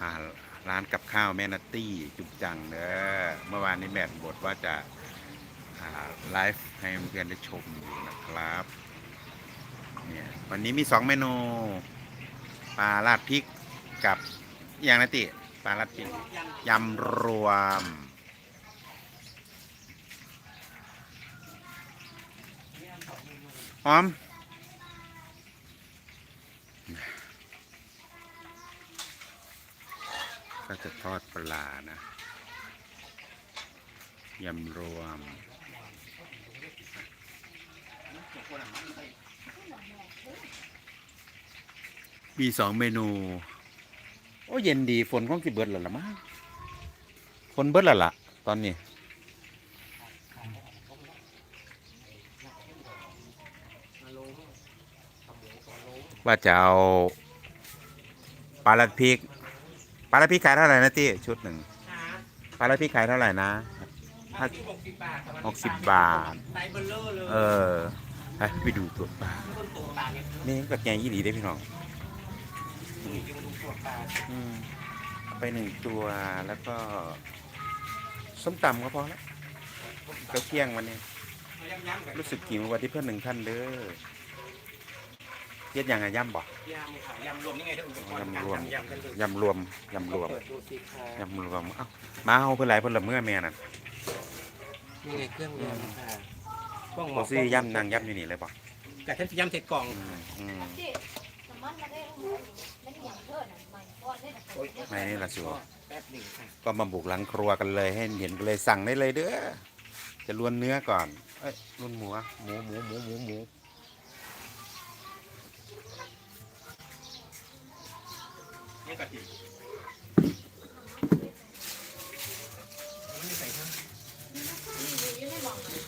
หาร้านกับข้าวแม่นัตตี้จุกจังเด้อเมื่อวานนี้แมทบทว่าจะไลฟ์ให้เพื่อนได้ชมอยู่นะครับเนี่ยวันนี้มีสองเมนูปลาราดพริกกับอย่างนะติปลาราดพริกยำรวมหอม ก็จะทอดปลานะยำรวม มีสองเมนู โอ้เย็นดีฝนคงสิเบิดแล้วละมั้งฝนเบิดแล้วล่ะ ตอนนี้ว่าจะเอาปลาลัดพริก ปลาลัดพริกขายเท่าไหร่นะตี้ชุดหนึ่งปลาลัดพริกขายเท่าไหร่นะห้าสิบหกสิบบาทครับหกสิบบาทไซส์เบลเลอร์เลยเออไปไปดูตัวปลาต้นตัวปลาเนี่ยนี่กับแกงยี่หลีได้อพี่น้องนี่จะมาดูตัวปลาอืมเอาไปหนึ่งตัวแล้วก็ส้มตำก็พอแล้วก็เที่ยงวันนี้เอาย่ำๆกันรู้สึกหิววันที่เพื่อนหนึ่งท่านเด้อ เย็ดยังไงย่ำบ่ยำค่ะยำรวมนี่ไงถ้าอุปกรณ์ยำการรวมทำยำกันเลยยำรวมยำรวมเปิดดูสิค่ะยำรวมเอ้ามาเอาเพื่อนไรเพื่อนละเมื่อแม่น่ะนี่ไงเครื่องยำค่ะกล้องหมเขาอซื้อย่ำนางย่ำอยู่นี่เลยบ่แต่ท่านจะยำเสร็จกล่องอืมอืมที่น้ำมันมาได้รู้ไม่ได้อย่างเพิ่นน่ะมันก้อนได้แต่ก้อนได้ไม่นี่ละสิวแป๊บหนึ่งค่ะก็มาบุกหลังครัวกันเลยให้เห็นกันเลยสั่งได้เลยเด้อจะลวนเนื้อก่อน เอ้ยลวนหมูอะหมูหมูหมูหมูหมู นี่กะทิอันนี้ใส่ข้างนี่อยู่ในหม่องน่ะ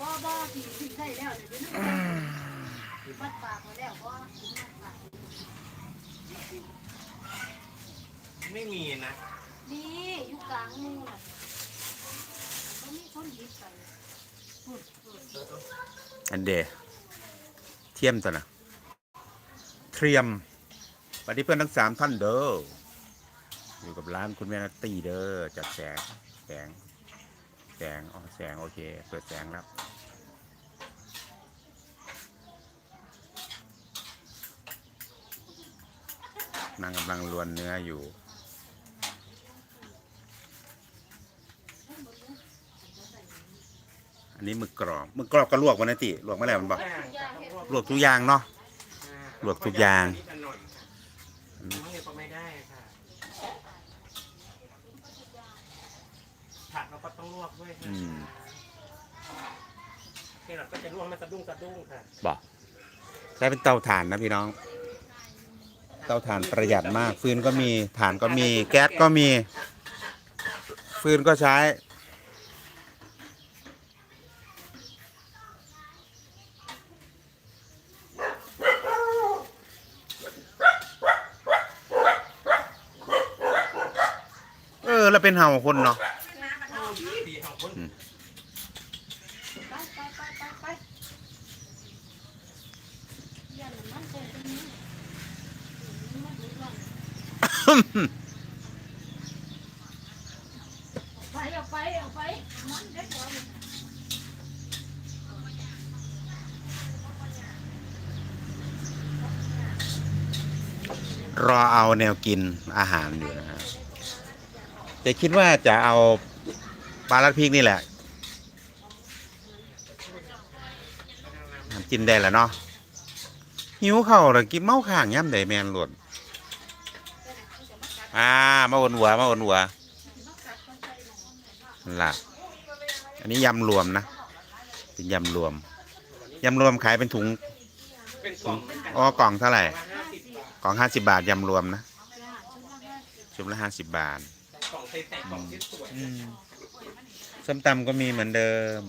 บ่บ่ที่ที่ใส่แล้วเดี๋ยวนี้มัดปากมาแล้วบ่มัดปากไม่มีนะนี่อยู่กลางมุงน่ะก็มีคนหยิบไปพูดพูดอันเดเทียมตัวนะเทียมส วัสดีเพื่อนทั้งสามท่านเด้ออยู่กับร้านคุณแม่นัตตี้เด้อจัดแสงแสงแสงอ๋อแสงโอเค เปิดแสงแล้วนางกำลังลวนเนื้ออยู่อันนี้หมึกกรอบหมึกกรอบก็ลวกวันนติลวกเมื่อไหร่มันบอกลวกทุกอย่างเนาะลวกทุกอย่าง นิดหน่อยค่ะน้องเนี่ยก็ไม่ได้ค่ะ ผักเราก็ต้องลวกด้วยค่ะอืม แครอทก็จะลวกมันสะดุ้งสะดุ้งค่ะบอกใช้เป็นเตาถ่านนะพี่น้อง เตาถ่านประหยัดมาก ฟืนก็มีถ่านก็มี แก๊สก็มี ฟืนก็ใช้ เออ แล้วเป็นเห่าคนเนาะไปเต็มตรอาไปเอาไปมันเด็ดกว่ารอเอาแนวกินอาหารอยู่นะฮะ จะคิดว่าจะเอาปลาลัดพริกนี่แหละทำกินได้แล้วเนาะหิวเข่าวเลยกินเมาข้างย่ำได้แมนหลดอ่ามาวนหัวมาวนหัวนั่นล่ะอันนี้ยำรวมนะเป็นยำรวมยำรวมขายเป็นถุงเป็นกล่องเป็นกันอ๋อกล่องเท่าไหร่ประมาณห้าสิบบาทกล่องห้าสิบาทยำรวมนะชุดละห้าสิบบาท กล่องใส่ใส่กล่องที่สวยอืมส้มตำก็มีเหมือนเดิม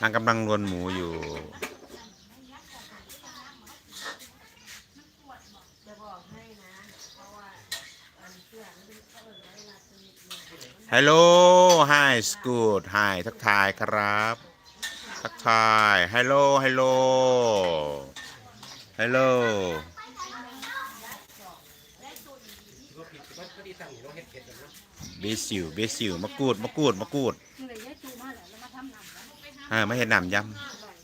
นางกำลังรวนหมูอยู่ฮัลโหลไฮสกูดไฮทักทายครับ ทักทายฮัลโหลฮัลโหลฮัลโหล สั่งนี่เราเฮ็ดเผ็ดแบบนั้น เบซิลเบซิลมะกรูดมะกรูดมะกรูดนี่เลยยายจูมาแล้วแล้วมาทำหนังนะอ่าไม่เห็นน้ำย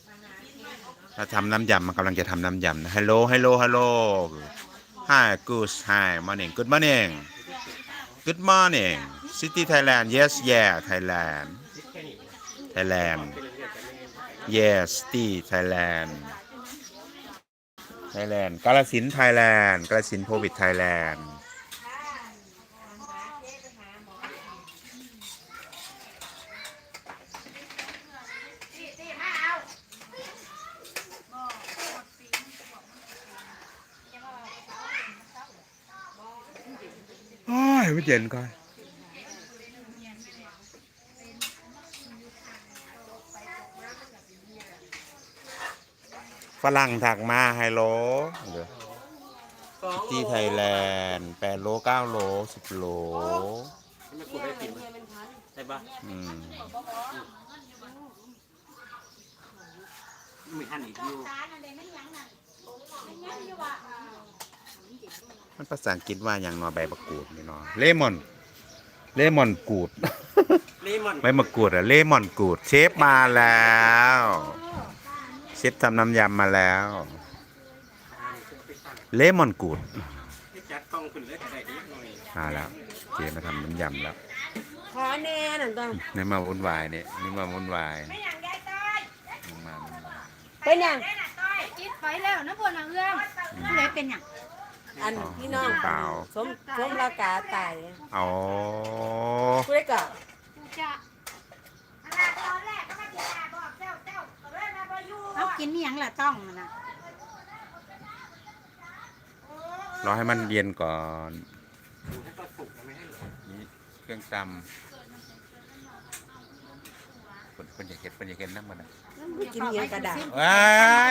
ำถ้าทำน้ำยำมันกำลังจะทำน้ำยำนะฮัลโหลฮัลโหลฮัลโหล Hi good Hi morning good morning good morning City Thailand yes yeah Thailand คิดแค่นี้ Thailand เป็นเรื่องแต่แม่ yes City Thailand Thailand กาลสินธุ์ Thailand กาลสินโควิด Thailand โอ้ย ไม่เย็นก่อนฝรั่งถักมาไฮโลที่ไทยแลนด์แปดโลเก้าโลสิบโลไม่กดได้กินใช่ปะอืมมีหันอีกอยู่ มันภาษาอังกฤษว่าอย่างหนอใบมะกรูดนี่เนาะเลมอน เลมอนกูด เลมอนใบมะกรูดอะเลมอนกูด เชฟมาแล้วเชฟทำน้ำยำมาแล้ว เลมอนกูดที่จัดกล้องขึ้นเลยก็ได้เด็กหน่อยมาแล้วเจมาทำน้ำยำแล้วขอแน่นั่นต้องนี่มาวุ่นวายเนี่ยนี่มาวุ่นวายนี่มาวุ่นวายเป็นหยังคิดไปแล้วนะพวกนางเอื้องผู้ใดเป็นหยัง อันพี่น้องเปล่าสมสมรากาตายอ๋อผู้ได้ก็กูจะเอากินนี่ยังละต้องมันนะรอให้มันเย็นก่อนดูให้ก็สุกนะไม่ให้เหรอนี่เครื่องตำคนคนอยากเห็นคนอยากเห็นน้ำมันนะกินเหียงกระดาษว้า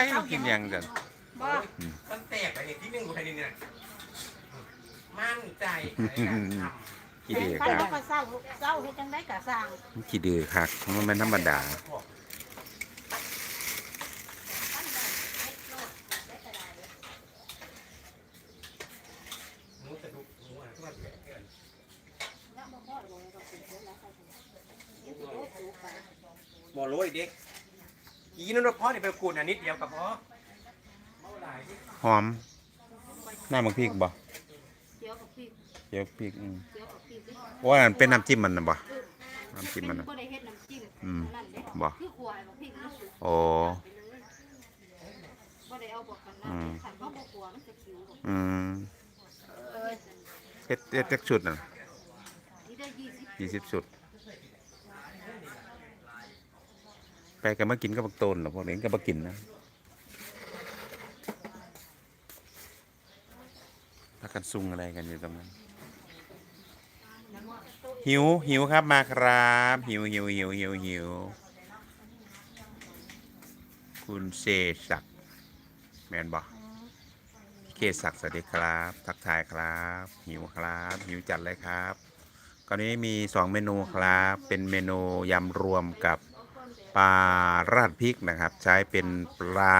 ยกินยังกัน บ่มันแตกไปเนี่ยที่หนึ่งกูไทยนี่เนี่ยมั่นใจขี้ดื้อใครครับบ่ก็เศร้าเศร้าเฮ็ดจังได๋ก็สร้าง ขี้ดื้อครับมันเป็นธรรมดาหมูจะดุหมูอะที่มันแตกเกินบ่รู้อีกเด็กอีนั่นเราพ่อเนี่ยไปกูดอันนิดเดียวกับพ่อเมื่อไหร่ที่ห อม หน้ามักพริกบ่เกี่ยวกับพริกเดี๋ยวพริกอืมเกี่ยวกับพริกเด้อว่าอันเป็นน้ำจิ้มมันนะบ่น้ำจิ้มมันนะบ่ได้เฮ็ดน้ำจิ้มอืมนั่นเด้บ่ คือขวายบ่พริกมันสุกโอ้บ่ได้เอาบอกกันนะอืมคันเขาบ่ขัวมันจะคิวอืมเอ้ยเฮ็ดเฮ็ดจักชุดน่ะนี่ได้20ยี่สิบชุด ไปกันมากินก็บักโตนหรอพวกนี้ก็มากินนะักกันซุงอะไรกันอยู่ตรงนั้น หิวหิวครับมาครับ หิวหิวหิวหิวหิว คุณเศษศักแมนบอกเคศักสวัสดีครับ ทักทายครับ หิวครับ หิวจัดเลยครับกอนนี้มีสองเมนูครับ เป็นเมนูยำรวมกับปลาราดพริกนะครับ ใช้เป็นปลา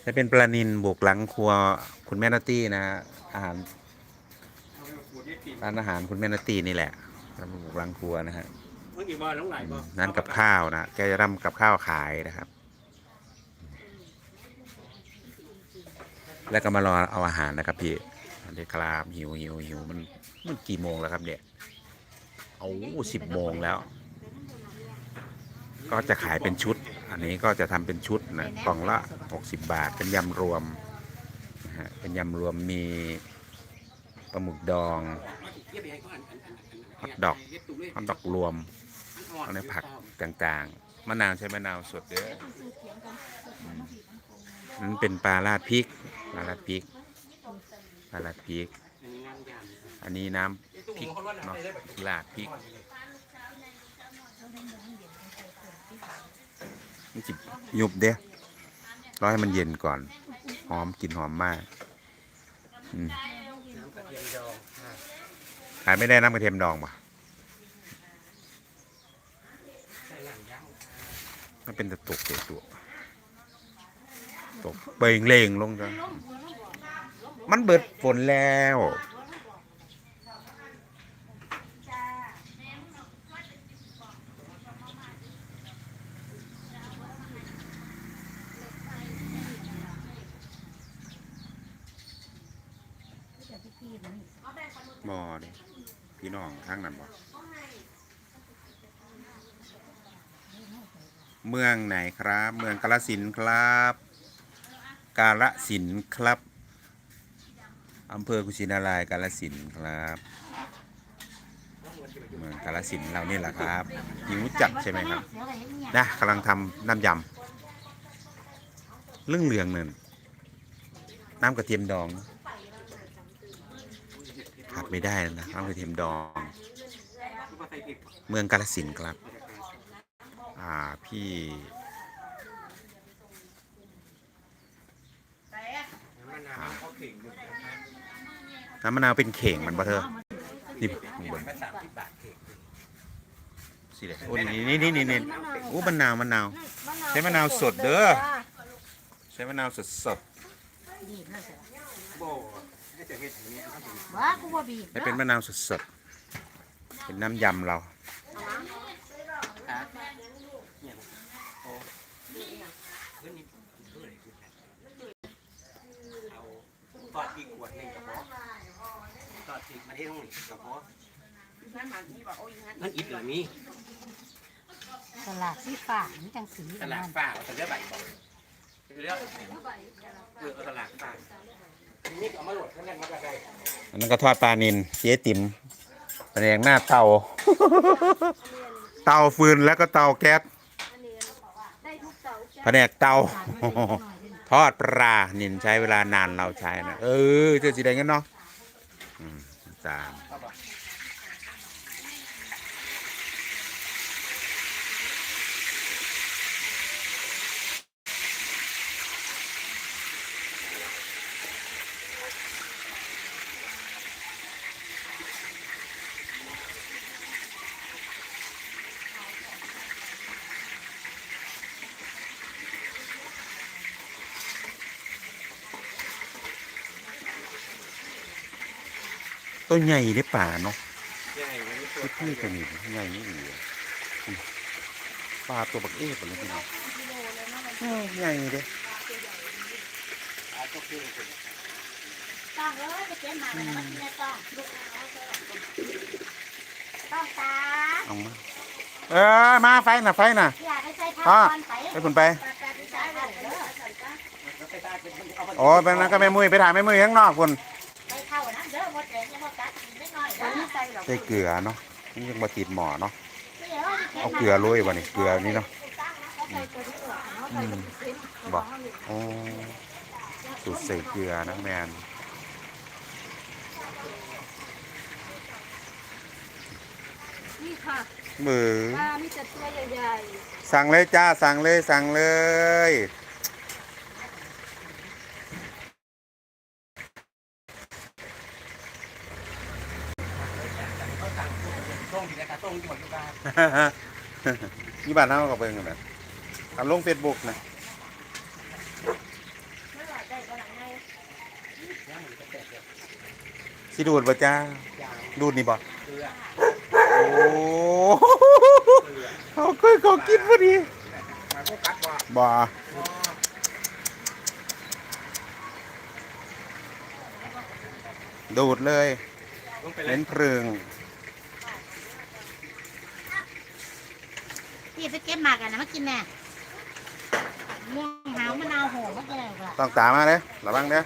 ใช้เป็นปลานินบุกหลังครัวคุณแม่นาตี้นะฮะอาหารเอาไปกูดได้กินร้านอาหารคุณแม่นาตีนี่แหละทำบุกรังครัวนะฮะเมื่อกี้บอลน้องไหลบอลนั่นกับข้าวนะแกจะทำกับข้าวขายนะครับ แล้วก็มารอเอาอาหารนะครับพี่สวัสดีครับหิวหิวหิวมันมันกี่โมงแล้วครับเนี่ยเอาสิบโมงแล้ว ก็จะขายเป็นชุด อันนี้ก็จะทำเป็นชุดนะกล่องละ 60 บาท เป็นยำรวมนะฮะเป็นยำรวมมีปลาหมึกดองฮอทดอกฮอทดอกรวมเอาในผักต่างๆมะนาวใช้มะนาวสดเด้ออืมนั่นเป็นปลาราดพริกปลาราดพริกปลาราดพริก อันนี้น้ำพริกเนาะราดพริก นี่จิยุบเด้รอให้มันเย็นก่อน หอมกลิ่นหอมมากขายไม่ได้น้ำกระเทียมดองป่ะใส่หลังย่างมันเป็นตะตกเตะตัวตกเบงเลงลงจ้ะมันเบิดฝนแล้ว บ่เด้พี่น้องข้างนั้นบ่ ไหนครับ เมืองกาฬสินครับ กาฬสินครับอำเภอกุชินารายกาฬสินครับ เมืองกาฬสินเรานี่แหละครับหิวจัดใช่ไหมครับนะกำลังทำน้ำยำเรื่องเหลืองๆนั่นน้ำกระเทียมดองขาดไม่ได้นะน้ำกระเทียมดอง เมืองกาฬสินครับ อ่าพี่ มะนาวเขาเข่งอยู่นะครับ น้ำมะนาวเป็นเข่งมันบ่เธอนี่ข้างบนมาสามสิบบาทเข่งสิเลยโอ้นี่นี่นี่นี่นี่โอ้มะนาวมะนาว ใช้มะนาวสดเด้อ ใช้มะนาวสดสดโบนี่จะเฮ็ดอย่างนี้ครับผมว้ากูบ่บีบๆให้เป็นมะนาวสดสดๆเป็นน้ำยำเราครับเนี่ยโอ้เฮ้ยนี่เท่าไหร่คือเอาทอดพริกขวดหนึ่งกระเพาะทอดพริก มาที่ตรงนี้กระเพาะนั่นอิดเหรอมีตลาดสีฟ้ามันจังสีตลาดฝ้าเอาแต่เลือดใบบอกเลือดเออเอาตลาดฝ้านี่เอามาโหลดข้างในมาก็ได้อันนั้นก็ทอดปลานินเจ๊ติ๋มแผนงหน้าเตา เตาฟืนแล้วก็เตาแก๊สได้ทุกเสาแผนกเตา ทอดปลานินใช้เวลานานเราใช้นะเออเจอสีแดงกันเนาะอืม สาม ตัวใหญ่ได้ป่าเนาะใช่วันนี้ตัวที่พี่ตัวนี้ใหญ่นี่ดีอะอืมปลาตัวบักเอ๊ะไปเลยพี่น้องเออใหญ่เด้อาตัวคือคนต้องเอ้ยไปเก็บหมากเลยมันเนี่ยต้องต้องตาเอามาเออมาไฟน่ะไฟน่ะอยากให้ใส่ผ้าอะก่อนไปไปคุณไปไปไปไปใส่เลยเด้อแล้วไปตาเป็นเอามาโอ้เป็นนั้นก็แม่มุ้ยไปถ่ายแม่มุ้ยข้างนอกคุณ ส่หรอกใส่เกลือเนาะนี่ยังมาติดหมอเนาะดี๋ยวจะก็บเอาเกลือโรยบ่นี่เกลือนี่เนาะเอาใส่ตัวนี้ก่อนเนาะใส่ตัวนี้บอกโอ้สูตรใส่เกลือนะแมนนี่ค่ะมือปลามีแต่ตัวใหญ่สั่งเลยจ้าสั่งเลยสั่งเลย ต้งดีนะครับต้งที่หมดทุกการ นี่บ้านเฮาก็เบิ่งกันนะทำลงเฟซบุ๊กนะสิดูดบ่จ้าดูดนี่บ่โอ้เขาเคยเขากินพอดีบ่ดูดเลยเลยเน้นเพลิง ไปเก็บหมากกันนะมากินแน่ม่วงหาวมะนาวโหมะแก้วละต้องตามมาเลยระวังเด้อ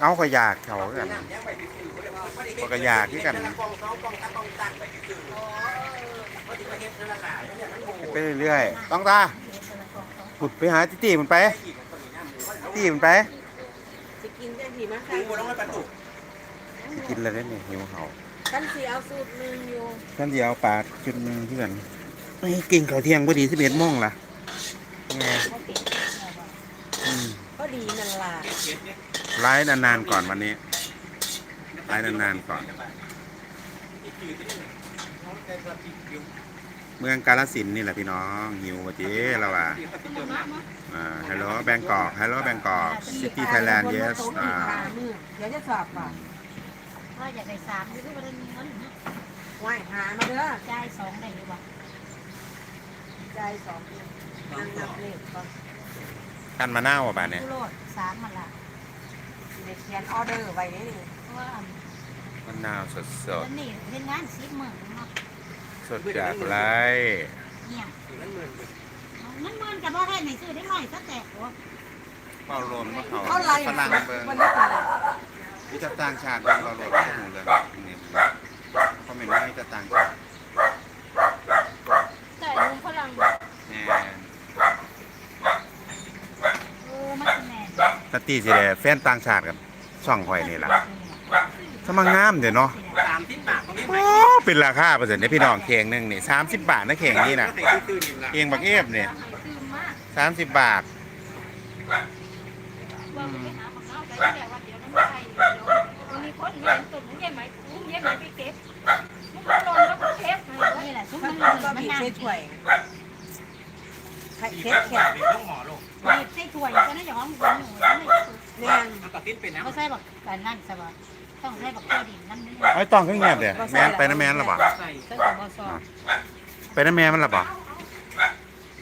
เอาก็อยากเขาคือกันย่างไปติดสื่อบ่ได้ว่าบ่ได้เขาก็อยากคือกันกองสองกองตากองตักไปติดสื่อบ่ได้มาเฮ็ดนั่นล่ะเนี่ยมันโหไปเรื่อยๆต้องตาปุดไปหาติตีมันไปอีกคนนี้ย่างหมูว่าตีมันไปสิกินจังสีมาหค่ะมูบ่ต้องไปประตูสิกินอะไรเนี่ยหิวเขา ท่านสีเอาสูตรหนึงอยู่ท่านเดียวปลาจุดหนึ่งที่กันไม่กินข้าวเที่ยงพอดีสิบเอ็ดโมงล่ะไงอืมก็ดีนั่นล่ะเฮ็ดเนี่ยไลฟ์นานๆก่อนวันนี้ไลฟ์นานๆก่อนอีกจืดนิดนึงน้องแต่ก็ติดอยู่เมืองกาลสินธุ์นี่แหละพี่น้องหิวปะจีเราอะที่เขาติดเติมน้ำอ่าฮัลโหลแบงกอกฮัลโหลแบงกอกซิตี้ไทยแลนด์ yes อ่าเดี๋ยวจะสอบก่อน ก็อยากได้สามนี่ก็บ่ได้มีเงินนะไหวหามาเด้อจ่ายสองได้หรือเปล่าใจสองเดือนนั่งนับเลขก่อนกันมะนาวอะบาดเนี่ยผู้โลดสามมันละเด็กเขียนออเดอร์ไว้นี่นี่เพราะว่าอันมะนาวสดสเดือดนนี่เป็นงานสิบหมื่นเนาะสดจากไรเนี่ยนั่นเหมือนกันมันเหมือนกับว่าให้ในซื้อได้หน่อยสักแต่หัวเป่าลมก็เขาเท่าไหร่ฝรั่งเบิ่งวันนี้เท่าไหร่ มีแต่ต่างชาติเบิ่งเราเลยไม่รู้เรื่องนี่คอมเมนต์ว่ามีแต่ต่างชาติแต่ลุงฝรั่งแน่เออมันแม่สตีสิได้แฟนต่างชาติกับช่องข่อยนี่ล่ะถ้ามางามเดี๋ยวเนาะสามสิบบาทเขาไม่ไหวโอ้เป็นราคาเปอร์เซ็นต์เนี่ยพี่น้องเข่งหนึงนี่30 บาทนะเข่งนี่น่ะให้ซื้อๆนี่ละเข่งบักเอฟเนี่ยคือมาก 30 บาท อ้ต้องขึ้นเงียบเด้แม่นไปนะแม่นละบ่ใส่ใส่กับมอซอไปนะแม่มันละบ่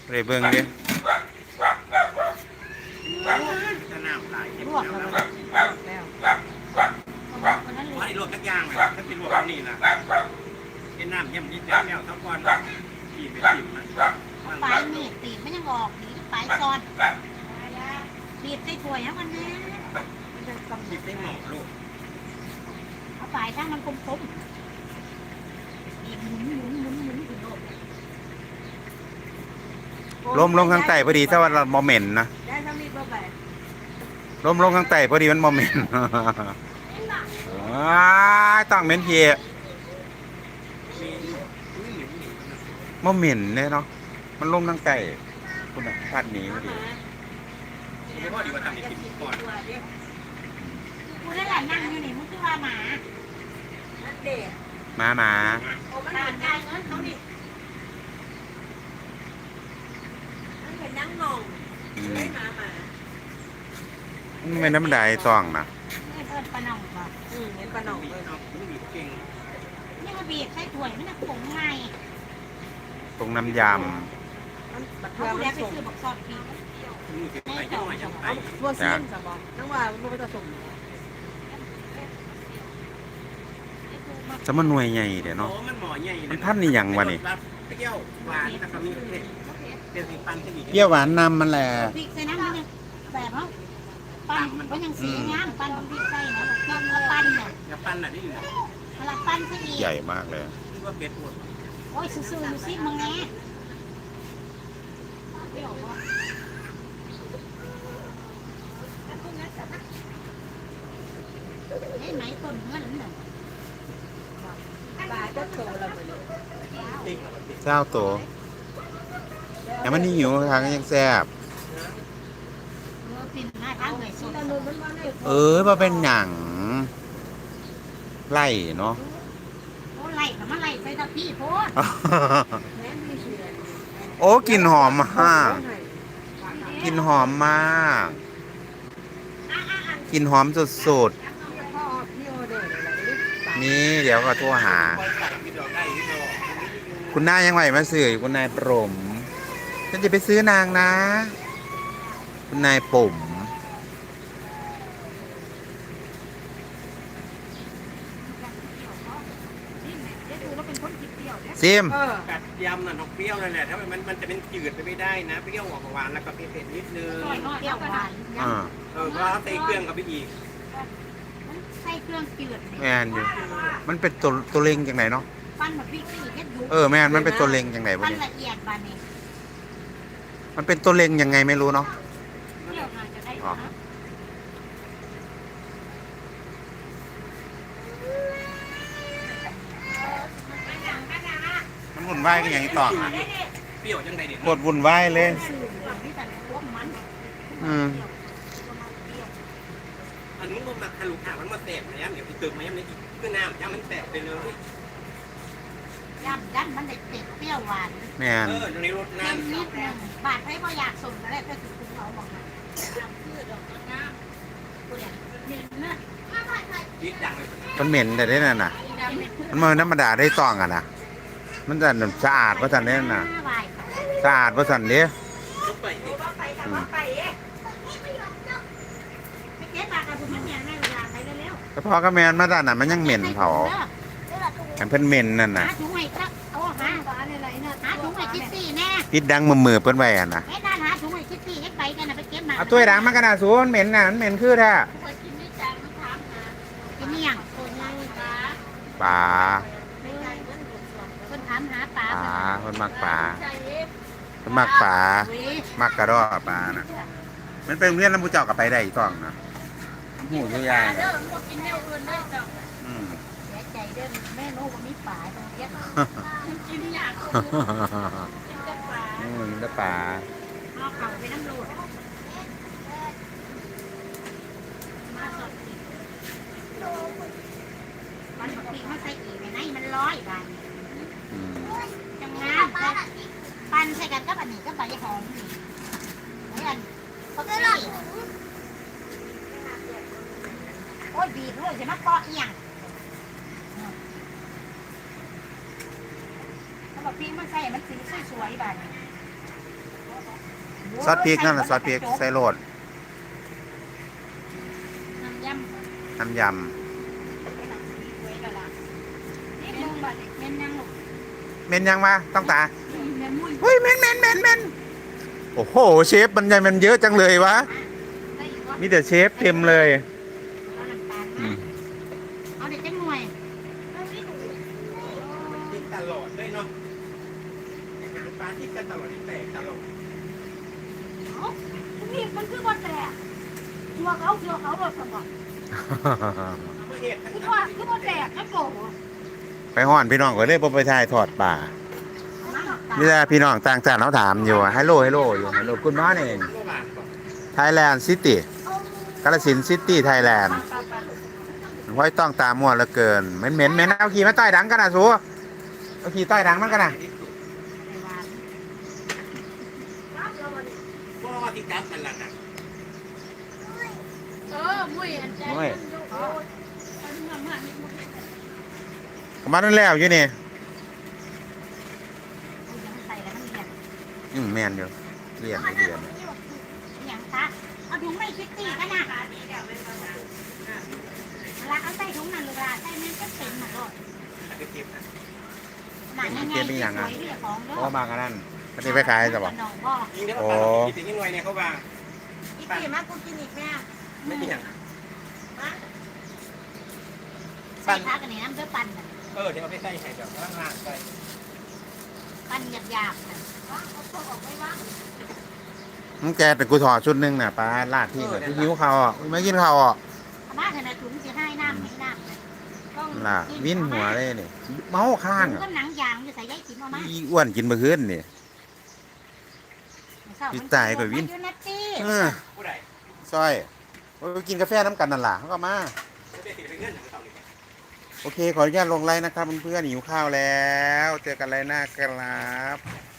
ไปเบิ่งดิจะน้ำหลายเห็นลวกแล้วแล้วนะแล้วคนนั้นเลไม่ยลวกทุกอย่างเลยถ้าเป็นลวกเอานี่นะเป็นน้ำเยี่ยมนิดเดียวแล้วทั้งวันกินไปกินมันปลายมีดตีมันยังออกนี่ปลายซอนบีบใส่ถ้วยแล้วมันนี่มันจะกำกินได้หมอลูก เอาปลายถ้ามันคมๆบีบหมุนหมุนหมุนหมุนถึงโลกลมลงข้างใต้พอดีถ้าว่าเราบ่เหม็นนะได้ถ้ามีบ่ไปลมลงข้างใต้พอดีมันบ่เหม็นอ้าต้องเหม็นเพียมีอุ้ยหนิมนิมบ่เหม็นเนี่ยเนาะมันลงข้างใต้คุณพลาดหนีพอดีไม่พอดีว่าทำในกินก่อนกูได้หลายนั่งอยู่นี่มึงคือว่าหมา เด็กมาหมาโอ้มันตาเห็นได้เงินเขาดิมันเห็นนั่งนองอืมไม่มามามันเป็นน้ำใดต้องนะไม่เพิ่นปลาหน่องป่ะอืมเห็นปลาหนองมีเลยเอาไม่มีเก่งนี่มาบีบใส่ถ้วยมันจะผงไงตรงน้ำยมันบัดเขาเทือแล้มันวไปส่งซื้อบักซอดบีบมีเก่งไปยังไงยังไปบัวเส้นสบอนั่งว่าบัวไปผสมำจะมันหน่วยใหญ่เดี๋ยวโอ้เนาะมันหมอใหญ่มันพันนี่หยังวะนี่ เปรี้ยวหวานนะครับมีเผ็ดเป็นสีปันที่มีเปรี้ยวหวานนำมันแหละพริกใส่น้ำมันนึงแบบเขาปั้นก็ยังสีงามปั้นพริกใส่นะปั้นแล้วปั้นเนี่ยอย่าปันน่ะนี่นะเวลาปั้นซะอีกใหญ่มากเลยนี่ว่าเป็ดปวดโอ้ยซื่อๆดูสิมึงแน่เห็นไหมต้นเงินน่ะ ปลาก็โตแล้วเหมือน ติ๊กเจ้าตัวแต่มันนี่หิวทางยังแซ่บเออปิ่นหน้าทางเลยสุดตาลมันมาในเออมาเป็นหนังไล่เนาะโอ้ไล่กับมาไล่ใส่ตะพี่โพดแม่มีเชือโอ้กลิ่นหอมมากกลิ่นหอมมากกลิ่นหอมสุดพ่อพี่ออเดอร์เลยล่ะๆนี่เดี๋ยวก็โทรหา คอยใส่พี่ดอกได้พี่ดอกคุณนายยังไหวมาสื่อคุณนายปรมฉันจะไปซื้อนางนะ คุณนายปุ่มซิมเออกัดยำน่ะนกเปรี้ยวนั่นแหละถ้ามันมันจะเป็นจืดไปไม่ได้นะ เปรี้ยวออกหวานแล้วก็เผ็ดนิดนึงเปรี้ยวหวานอ่าเออเพราะใส่เครื่องกับไปอีกใส่เครื่องจืดแมนอยู่มันเป็นตัวตัวเล็งจังไหนเนาะ ปั้นแบบพริกซี่เฮ็ดดูเออแมนมันเป็นตัวเล็งจังไหนวะปั้นเนี่ยละเอียดบานนี้มันเป็นตัวเล็งยังไงไม่รู้เนาะเปรี้ยวน่าจะได้อ๋อ นะมันวุ่นวายก็อย่างนี้ต่ออะเปรี้ยวจังไดเด็ดปวดวุ่นวายเลย สื่อแบบนี้แต่พวกมันอืม อันนี้มันมาทะลุขามันมาแสบนะเดี๋ยวไปเติมมาย้ำในอีกคือน้ำย้ำมันแสบไปเลย ย่ำยันมันเด็ดเด็ดเปรี้ยวหวานแมนเออในรถเค็มน้ำนิดนึงบาดให้พออยากส่งก็ได้ก็คือคุณเขาบอกนะพืชดอกน้ำกูอยากหนึ่งนะยิกดังเลยมันเหม็นแต่ได้นั่นน่ะ ดำเป็นมันมันธรรมดาได้ต้องอะนะมันจะสะอาดว่าสันเด้น่ะห้าใบสะอาดว่าสันเด้ลุกไปสิอืมก็บปากกับคุณแม่แม่เวลาไปเร็วแต่พอก็แมนมาด้านน่ะมันยังเหม็นเผา อันเพิ่นเหม็นนั่นหาน่ะถุงไอ้ครับโอ้หาฟ้าในไรน่ะหาถุงไอ้คิตตี้แน่ปิดดังมือมือๆเพิ่นไว้อะนะไอ้ด้านหาถุงไอ้คิตตี้ให้ไปกันนะไปเก็บมาเอาถ้วยดังมากันน่ะสูนเหม็นน่ะมันเหม็นคือแท้กินนี่จังมันถามหากินนี่ยังคนยังปลาปลาคนถามหาปลาปลาเพิ่นมักปลาเพิ่นมักปลามักกระรอกปลาน่ะมันเป็นโรงเรียนลำพูเจ้าก็ไปได้อีกต้องนะหูอยู่ยายเด้อมันกินแนวอื่นได้จ้ะ อืม เสียใจเด้อ แม่รู้ว่ามีปลาตรงเนี้ยกินยากกินแต่ปลาอืมได้ปลาเอาเขาไปน้ำรูดมาสดมันปกติมันใส่อีกไหนมันร้อยบาทจังงามปั้นใส่กันกับอันนี้ก็ใบหอมนี่เหมือนเขาก็เลยโอ้ยบีบเลยจะมาเกาะเอียงเขาบอกพี่ มันใส่มันสีสวยๆบาทซอสพริกนั่นน่ะซอสพริกใส่โรดน้ำยำน้ำยนี่มึงบาทเน้นยังลูกำเม็นยังวะต้องตาเน้นมุ้ยเฮ้ยเม็นเม็นเม็นเม็นโอ้โหเชฟมันยังมันเยอะจังเลยวะได้อีกว่ามีแต่เชฟเต็มเลย เอาน้ำตาล อื มาม เอาเด็กจังหน่วย ติดตลอดเลยเนาะหางปลาติดกันตลอดแตกตลอด นี่มันคือบ่แต่หัวเขาเสือเขาบ่สมบัติ เมื่อเห็ด คือว่าคือบ่แต่ก็โก ไปห่อนพี่น้องก็เลยบ่ไปถ่ายทอดป่ามีแต่พี่น้องต่างชาติเขาถามอยู่ฮัลโหลฮัลโหลอยู่ฮัลโหลคุณมอร์นิ่งก็บาทก่อนไทยแลนด์ซิตี้กาลสินซิตี้ไทยแลนด์ห้อยต้องตามมั่วเหลือเกินเหม็นเหม็นเหม็นเอาขี่มาต้อยดังกันนะสูเอาขี่ต้อยดังมันกันนะก็ติดกับมันละนะเออมุ้ยอันใจโอ้ย มานั่นแล้วอยู่นี่อืมแมนอยู่เรียนอยู่เรียนอย่างคะเอาถุงไม่คิดตีกันนะลาเอาใส่ถุงนั่นลูกลาใส่แม่ก็เต็มหมดเลยไปเก็บนะหนังยังไงสวยเรียของเด้เพราะมากันนั่นมันนี่ไปขายจะบอกน้องพ่อยิงได้ว่าปลากินที่หน่วยเนี่ยเขาว่าอีตีมากูกินอีกแม่ไม่มีอย่างใส่พักอันนี้น้ำเพื่อปั่น เออเดี๋ยวเอาไปใส่ไข่แบบล่างๆใส่ปั่นหยาบๆนะว่างเอาตัวออกไว้ว่างมึงแกแต่กูถอดชุดหนึงน่ะปลาลาดที่แบบที่หิวเขาวอะไม่กินเขาวอะมาขนาดถุงจะให้น้ำให้น้ำนะต้องล่ะวิ่นหัวเลยนี่เมาข้างถุอะก็หนังยางอยู่ใส่ใยกินมามาอีอ้วนกินเมื่อคืนนี่ พี่ตายก็วิ่งอยู่นะตี้เออผู้ใดซอยโอ้ยกินกาแฟน้ำกันนั่นล่ะเขาก็มา จะได้ติดเป็นเงื่อนของเขาเลย โอเค ขออนุญาตลงไลน์นะครับเพื่อนๆหิวข้าวแล้ว เจอกันไลน์หน้าครับ